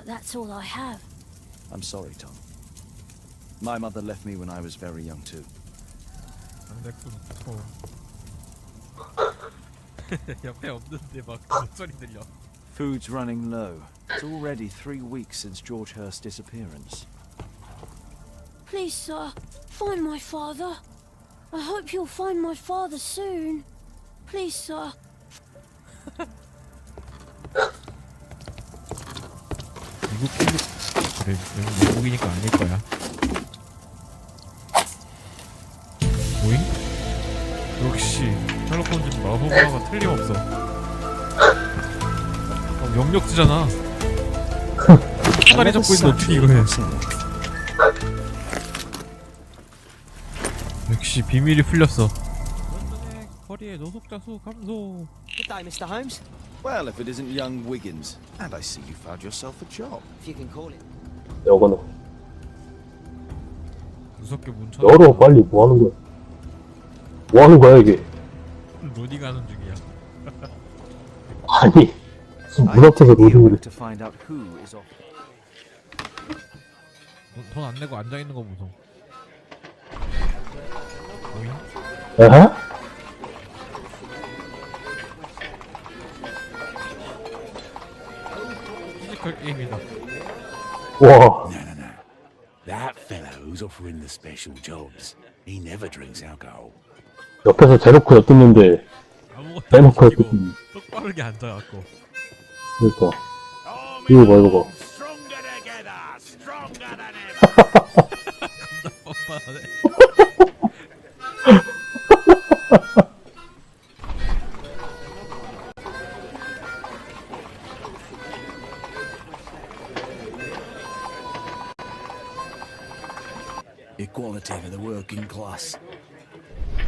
but that's all I have. I'm sorry, Tom. My mother left me when I was very young too. 장작품 통 옆에 없는데 막 목소리 들려 Food's running low. It's already three weeks since George Hurst's disappearance. Please, sir, find my father. I hope you'll find my father soon. Please, sir. 미국 그래 여기 미국이니까 아닐 거야. 오잉? 역시 셜록 홈즈 마법마가 틀림없어. 어, 명력지잖아. 사다리 잡고 있는데 어떻게 이거 해? 역시 비밀이 풀렸어 거리에 노숙자 수 감소 Good day, Mr. Holmes, Well, if it isn't young Wiggins. And I see you found yourself a job. if you can call it. 여거는 무섭게 문 쳐 열어 빨리 뭐 하는 거야 뭐 하는 거야 이게 로딩 하는 중이야 아니 무슨 I 문 앞에서 take order 해 to find out who is off. 돈 안 내고 앉아 있는 거 보소. 오잉? 에헤? 피지컬 게임이다. 와 That fellow who's offering the special jobs, he never drinks alcohol. 옆에서 대놓고 엿듣는데 아무것도 대놓고 안 시키고 엿듣는 똑바르게 앉아갖고. 그러니까 이거 봐 이거 봐 Stronger together, stronger than ever. 뻔뻔하네. Equality for the working class.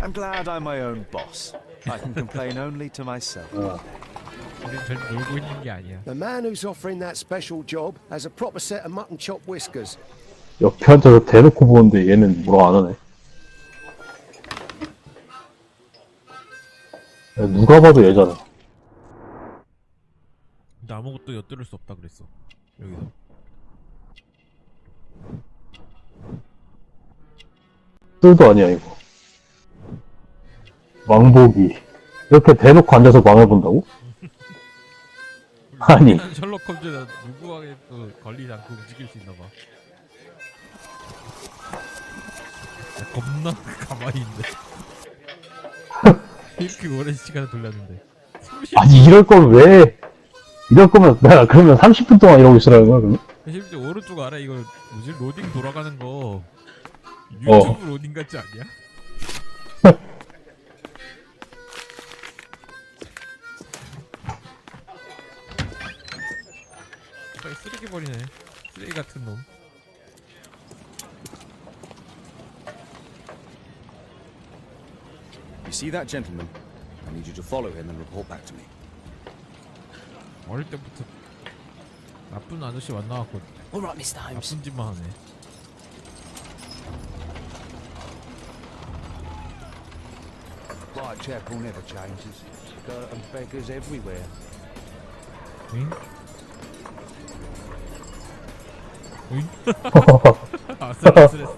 I'm glad I'm my own boss. I can complain only to myself. 우린 절 놀고 있는 게 아니야. The man who's offering that special job has a proper set of mutton chop whiskers. 옆에 앉아서 대놓고 보는데 얘는 뭐라 안 하네 야, 누가 봐도 얘잖아 근데 아무것도 엿들을 수 없다 그랬어. 여기서. 뜰도 아니야 이거 왕복이 이렇게 대놓고 앉아서 망을 본다고? 아니. 난 셜록 홈즈는 누구에게도 걸리지 않고 움직일 수 있나 봐. 야, 겁나 가만히 있네. 이렇게 오랜 시간을 돌렸는데. 아니 이럴 거면 왜 이럴 거면 내가 그러면 30분 동안 이러고 있으라는 거야 그러면? 심지어 오른쪽 아래 이거 뭐지 로딩 돌아가는 거 어. 유튜브 로딩 같지 않냐? 빨리 쓰레기 버리네 쓰레기 같은 놈 You see that gentleman? I need you to follow him and report back to me. 어릴 때부터 나쁜 아저씨 만나갖고 All right, Mr. Holmes. 나쁜 짓만 하네 Whitechapel never changes. Dirt and beggars everywhere. 아슬아슬했어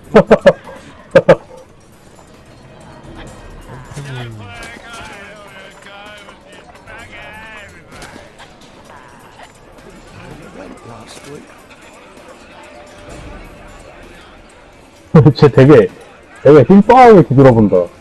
last week. 쟤 되게 되게 힘 빠하게 뒤돌아본다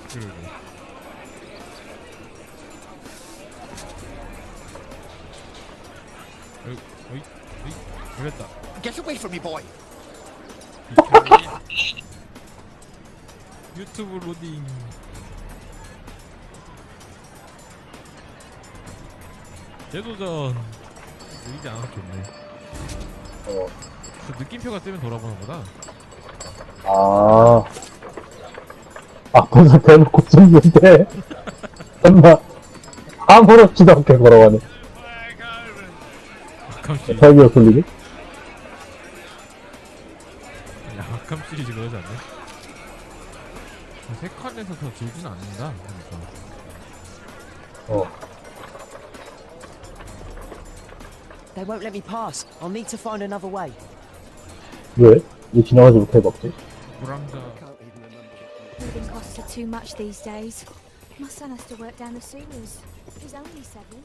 어. 그 느낌표가 뜨면 돌아보는 거다. 아 앞에서 대놓고 쏘는데 엄마 아무렇지도 않게 걸어가네 가끔씩. 자기가 돌리게 야, 아캄 시리즈 그러지 않네? 세 칸에서 더 길진 않는다. 그러니까. 어 They won't let me pass. I'll need to find another way. 왜? 왜 지나가지 못해 먹지? 불황자 Living costs are too much these days. My son has to work down the sewers. He's only seven.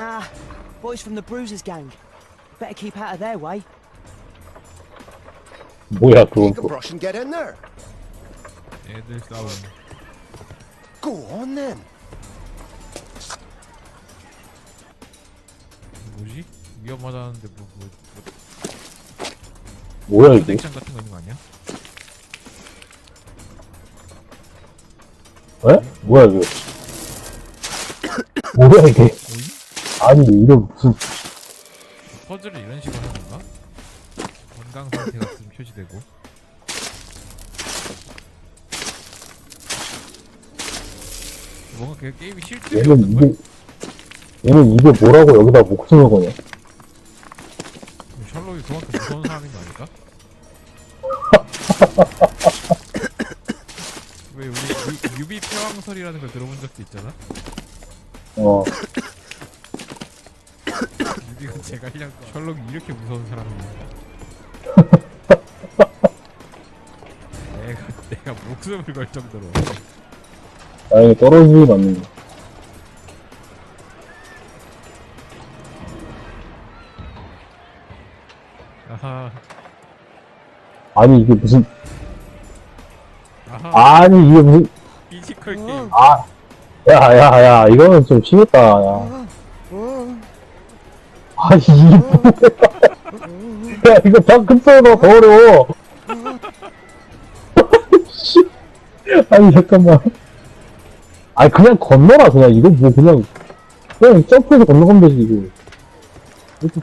Ah, boys from the Bruisers gang. Better keep out of their way. 뭐야 그건 또 brush and get in there. 애들 싸움 Go on then. 뭐지? 위험하다는데 뭐, 뭐, 뭐야 이게? 냉장 같은 거 있는 거 아니야? 에? 뭐야 이게? 뭐야 이게? 오이? 아니 이런 무슨 퍼즐을 이런 식으로 하는 건가? 건강 상태가 좀 표시되고 뭔가 그 게임이 실제 얘는? 이게 얘는 이게 뭐라고 여기다 목숨을 거냐? 셜록이 그만큼 무서운 사람인 거 아닐까? 왜 우리 유, 유비 표황설이라는 걸 들어본 적도 있잖아? 어 유비가 제가 그냥 셜록이 이렇게 무서운 사람 내가 목숨을 걸 정도로. 다행히 떨어지지 않는 거. 아하. 아니 이게 무슨 아하. 아니 이게 무슨 피지컬 게임. 아 야야야 이거는 좀 심했다 야. 아니 이게 뭐야? 야 이거 방금서보다 더 어려워 아니 잠깐만. 아니 그냥 건너라 그냥. 이거 뭐 그냥 그냥 점프해서 건너가면 되지 이거.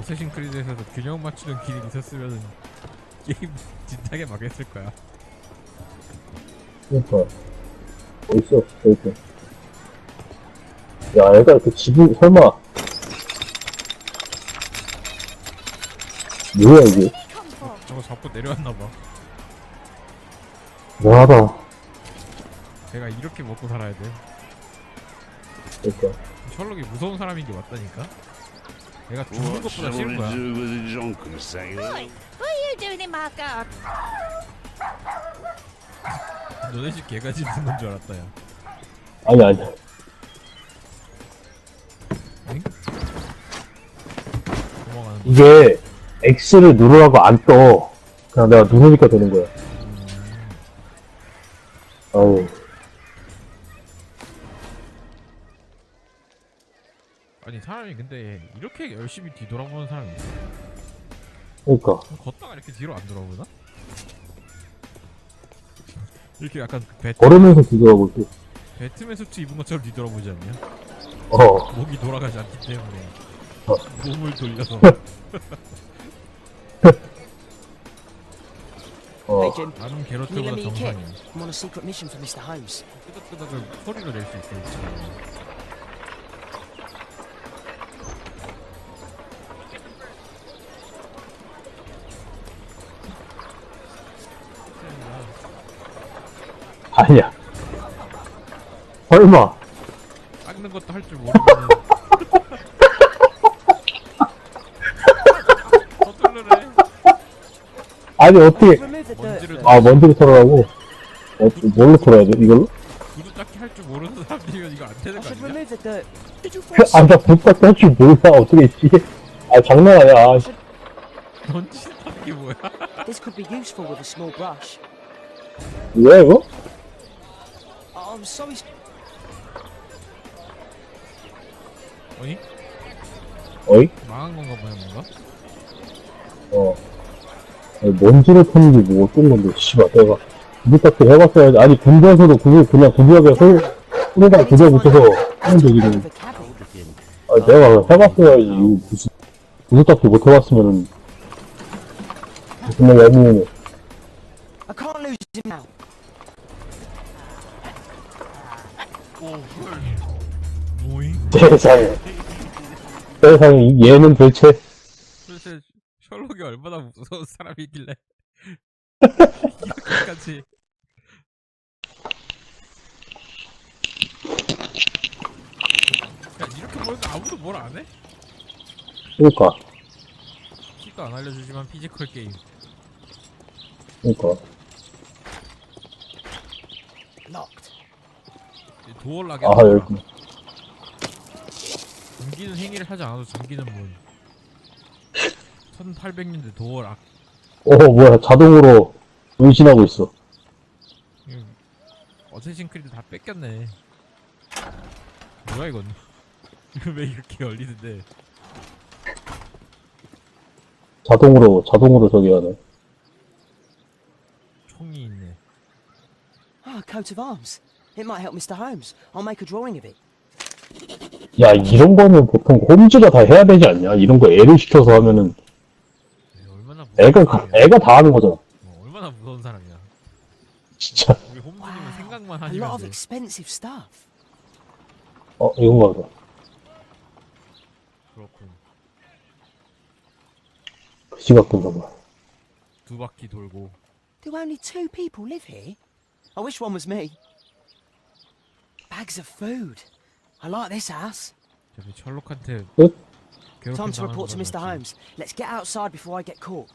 어쌔신 크리드에서도 균형 맞추는 길이 있었으면 게임 진작에 망했을 거야. 그러니까. 어딨어 저기 야 얘가 그 지붕 설마. 뭐야 이게. 저거 잡고 내려왔나 봐 뭐하다 제가 이렇게 먹고 살아야 돼 그러니까 셜록이 무서운 사람인 게 맞다니까 내가 죽는 What 것보다 shall 싫은 거야 do with a drunken sailor? What are you doing in my garden? 너네 집 개가 짖는 건 줄 알았다 야 아니 아니 응? 도망가는 거 이게 X를 누르라고 안 떠. 그냥 내가 누르니까 되는 거야. 아우, 아니 사람이 근데 이렇게 열심히 뒤돌아보는 사람이 있어 그러니까. 걷다가 이렇게 뒤로 안 돌아보나? 이렇게 약간 배, 걸으면서 뒤돌아볼 때. 배트맨 수트 입은 것처럼 뒤돌아보지 않냐? 어, 목이 돌아가지 않기 때문에 어. 몸을 돌려서 Jim. 나름 you 게로트보다 lend me your kit? 정상이야 I'm on a secret mission for Mr. Holmes. 끄덕끄덕을 소리로 낼 수 있어 이 친구는. 아니야. 설마. 깎는 것도 할줄 서툴러래 아니, 어떻게. 아, 먼지를 털으라고? 어, 뭘로 털어야 돼? 이걸로? 구두 닦기 할 줄 모르는 사람들이면 이거 안 되는 I 거 should 아니야? remove the dirt. Did you fall 아, 나 불닭 할줄 몰라. 어떻게, 씨. 아, 장난 아니야. 아, 씨. 던지 닦기 뭐야? This could be useful with a small brush. 뭐야, 이거? Oh, I'm sorry. 어이? 어이? 망한 건가 봐요 뭔가? 어. 아니, 먼지를 터는 게뭐 어떤 건데, 씨발, 내가. 불닭 해봤어야지. 아니, 군대에서도 그거 그냥 군대하게 손, 손에다 그저 붙여서 하면 되지. Out of the cabin. 아, 내가 해봤어야지. 이거 무슨, 구두닦기 못 해봤으면은. 정말 얄미우네. 뭐잉? 세상에. 세상에, 이- 얘는 대체. 형이 얼마나 무서운 사람이길래. 이렇게까지. 야 이렇게 보니까 아무도 뭘 안 해? 그러니까. 키도 안 알려주지만 피지컬 게임. Locked. 도어락에 아 여기. 전기는 행위를 하지 않아도 전기는 문 1800년대 도어 락 어 뭐야 자동으로 운신하고 있어 이거 어쌔신 크리드 다 뺏겼네 뭐야 이건 이거 왜 이렇게 열리는데 자동으로 자동으로 저기 하네 총이 있네 Ah, coat of arms. It might help Mr. Holmes. I'll make a drawing of it. 야 이런 거는 보통 홈즈가 다 해야 되지 않냐 이런 거 애를 시켜서 하면은 애가 가-. 애가 다 하는 거잖아 어, 얼마나 무서운 사람이야 진짜 우리 홈즈님은 Wow. 생각만 A lot 하시면 of 돼 expensive stuff. 어 이건가 보다 그렇군 그지 같던가 봐 두 바퀴 돌고 Do only two people live here? I wish one was me. Bags of food. I like this house. 저기 셜록한테 끝? 괴롭힘 Time to 당하는 report to 거 Mr. 같지. Holmes. Let's get outside before I get caught.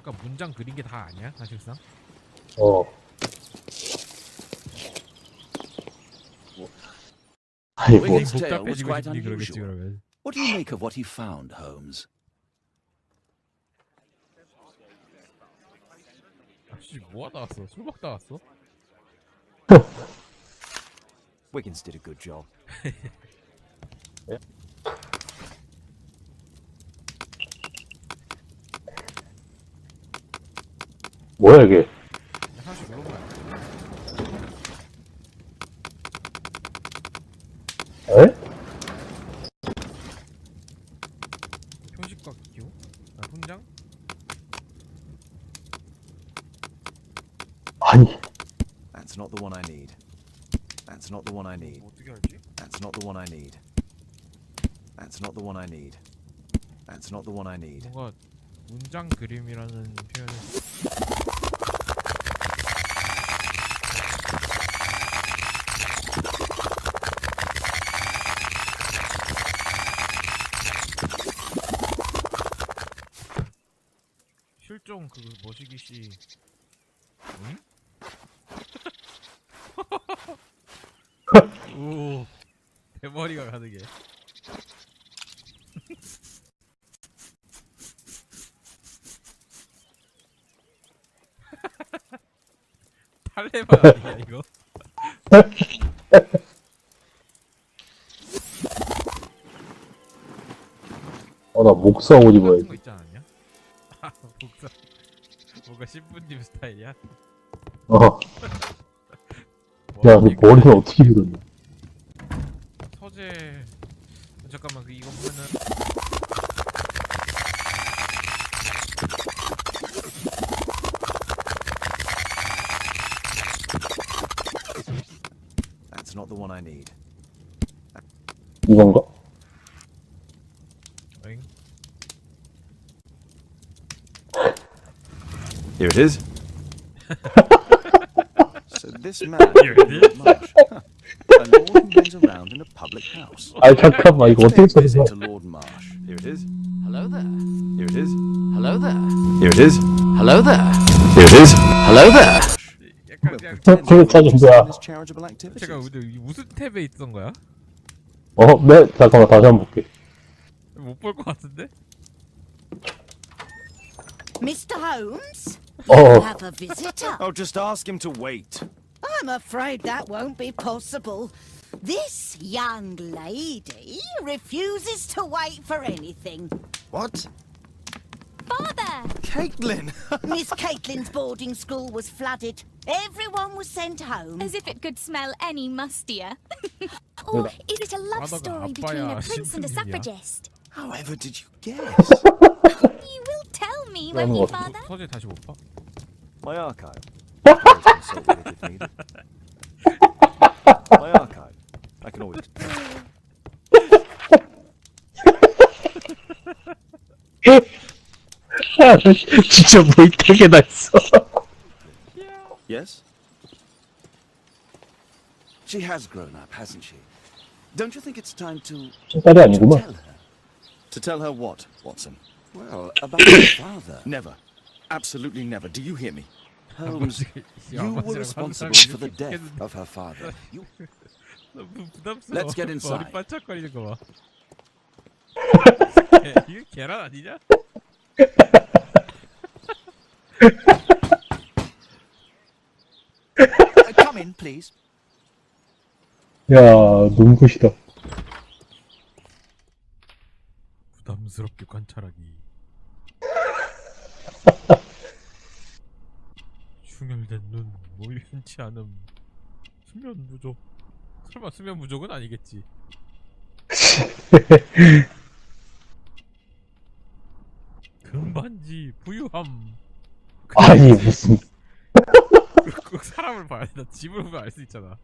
아까 문장 그린 게 다 아니야 사실상? 어 아니 뭐 Wiggins' tale was 복잡해지고 quite 싶니 그러겠지 unusual. 그러면 What do you make of what he found, Holmes? 혹시 뭐하다 왔어? 술 먹다 왔어? Wiggins did a good job. 뭐야 이게 하나씩 물어봐야 에? 표식과 기호? 아 훈장? 아니 That's not the one I need. That's not the one I need. 뭐 어떻게 알지? That's not the one I need. That's not the one I need. That's not the one I need. 뭔가 문장 그림이라는 표현을 실종 그 머시기 씨 응? 오 대머리가 가득해 탈레반 아니야 이거? 어 나 목사 옷 입어야 같은 지거 있지 않았냐? 아 복사 뭔가 신부님 스타일이야? 어. 뭐 야, 너 이거 머리는 어떻게 그렸냐? 서재 잠깐만 그 이거 보면은 That's not the one I need. 이건가? Here it is. so this man Here it is. Marsh, huh, a lord who runs around in a public house. 아니 잠깐만 이거 어떻게 Pay a 써야 visit 돼? to Lord Marsh. Here it is. Hello there. Here it is. Hello there. Here it is. Hello there. Here it is. Hello there. 약간 그냥 그걸 찾은 거야. His charitable activities. 제가 근데 이 무슨 탭에 있던 거야? 어, 네 잠깐만 다시 한번 볼게. 못 볼 것 같은데? Mr. Holmes? Oh. Have a oh. visitor. I'll just ask him to wait. I'm afraid that won't be possible. This young lady refuses to wait for anything. What? Father! Caitlin! Miss Caitlin's boarding school was flooded. Everyone was sent home. As if it could smell any mustier. or oh, is it a love story between a prince and a suffragist? However did you guess? you will tell me, won't you, Father? 서재 다시 못 봐? My archive. Always consult with it if needed. My archive. I can always. 진짜 뭐 되게 다 있어. Yes? She has grown up, hasn't she? Don't you think it's time to 딸이 아니구만. tell her? To tell her what, Watson? Well, about her father. Never. Absolutely never. Do you hear me? Holmes, 야, you were 아버지랑 responsible 항상 for the 이렇게 death 했는데 of her father. You 너무 부담스러워. Let's get inside. 머리 반짝거리는 거 봐. 개- 이게 계란 아니냐? come in, please. 야, 눈부시다. 부담스럽게 관찰하기. 충혈된 눈, 몰리지 않음. 수면 부족. 설마 수면 부족은 아니겠지. 금반지 부유함. 아니, 무슨. 꼭 사람을 봐야 된다. 집을 보면 알 수 있잖아.